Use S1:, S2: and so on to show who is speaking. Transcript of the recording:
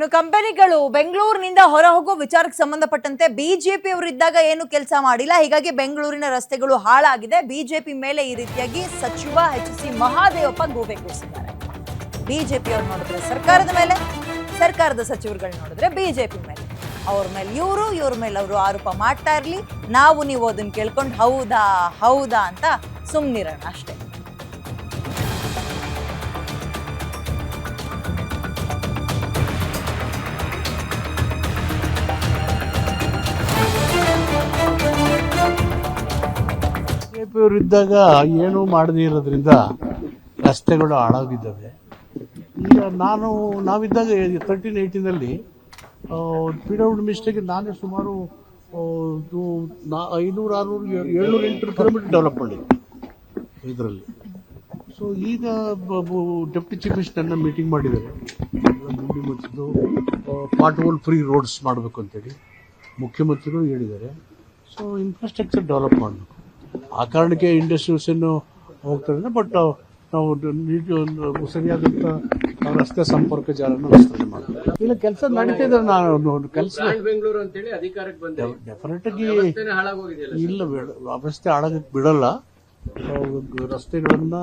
S1: ಇನ್ನು ಕಂಪನಿಗಳು ಬೆಂಗಳೂರಿನಿಂದ ಹೊರ ಹೋಗೋ ವಿಚಾರಕ್ಕೆ ಸಂಬಂಧಪಟ್ಟಂತೆ ಬಿಜೆಪಿ ಅವರು ಇದ್ದಾಗ ಏನು ಕೆಲಸ ಮಾಡಿಲ್ಲ. ಹೀಗಾಗಿ ಬೆಂಗಳೂರಿನ ರಸ್ತೆಗಳು ಹಾಳಾಗಿದೆ. ಬಿಜೆಪಿ ಮೇಲೆ ಈ ರೀತಿಯಾಗಿ ಸಚಿವ ಎಚ್ ಸಿ ಮಹಾದೇವಪ್ಪ ಗೂಬೆ ಕೂರಿಸಿದ್ದಾರೆ. ಬಿಜೆಪಿ ಅವ್ರು ನೋಡಿದ್ರೆ ಸರ್ಕಾರದ ಮೇಲೆ, ಸರ್ಕಾರದ ಸಚಿವರುಗಳು ನೋಡಿದ್ರೆ ಬಿಜೆಪಿ ಮೇಲೆ. ಅವ್ರ ಮೇಲೆ ಇವರು, ಇವ್ರ ಮೇಲೆ ಅವರು ಆರೋಪ ಮಾಡ್ತಾ ಇರಲಿ. ನಾವು ನೀವು ಅದನ್ನ ಕೇಳ್ಕೊಂಡು ಹೌದಾ ಹೌದಾ ಅಂತ ಸುಮ್ಮನಿರೋಣ ಅಷ್ಟೇ.
S2: ಬಿಜೆಪಿಯವರು ಇದ್ದಾಗ ಏನೂ ಮಾಡದೇ ಇರೋದ್ರಿಂದ ರಸ್ತೆಗಳು ಹಾಳಾಗಿದ್ದಾವೆ. ಈಗ ನಾನು, ನಾವಿದ್ದಾಗ ತರ್ಟೀನ್ ಏಯ್ಟಿನಲ್ಲಿ ಪಿ ಡಬ್ಲ್ಯೂ ಮಿಸ್ಟೇಕ್ ನಾನೇ ಸುಮಾರು ಐನೂರು, ಆರುನೂರು ಏಳ್ನೂರು, ಎಂಟುನೂರು ಕಿಲೋಮೀಟರ್ ಡೆವಲಪ್ ಮಾಡಿದ್ದೆ ಇದರಲ್ಲಿ. ಸೊ ಈಗ ಡೆಪ್ಟಿ ಚೀಫ್ ನನ್ನ ಮೀಟಿಂಗ್ ಮಾಡಿದ್ದಾರೆ. ಗುಂಡಿ ಮುಚ್ಚಿದ್ದು ಪಾರ್ಟ್ ಹೋಲ್ ಫ್ರೀ ರೋಡ್ಸ್ ಮಾಡಬೇಕು ಅಂತೇಳಿ ಮುಖ್ಯಮಂತ್ರಿಗಳು ಹೇಳಿದ್ದಾರೆ. ಸೊ ಇನ್ಫ್ರಾಸ್ಟ್ರಕ್ಚರ್ ಡೆವಲಪ್ ಮಾಡಬೇಕು. ಆ ಕಾರಣಕ್ಕೆ ಇಂಡಸ್ಟ್ರೀಸನ್ನು ಹೋಗ್ತಾರೆ ಬಟ್ ನಾವು ನೀಟ್ ಒಂದು ಸರಿಯಾದಂಥ ರಸ್ತೆ ಸಂಪರ್ಕ ಜಾಲನ ವಿಸ್ತರಣೆ ಮಾಡಬೇಕು. ಇಲ್ಲ ಕೆಲಸ ನಡೀತಾ ಇದ್ದಾರೆ ನಾನು ಕೆಲಸ
S3: ಬೆಂಗಳೂರು ಅಂತೇಳಿ ಅಧಿಕಾರಕ್ಕೆ ಬಂದೆ.
S2: ಡೆಫಿನೆಟ್ ಆಗಿ
S3: ವ್ಯವಸ್ಥೆನೇ ಹಾಳಾಗೋಗಿದೆಯಲ್ಲ
S2: ಇಲ್ಲ ಬೇಡ. ವ್ಯವಸ್ಥೆ ಹಾಳಾಗಕ್ಕೆ ಬಿಡಲ್ಲ. ರಸ್ತೆಗಳನ್ನ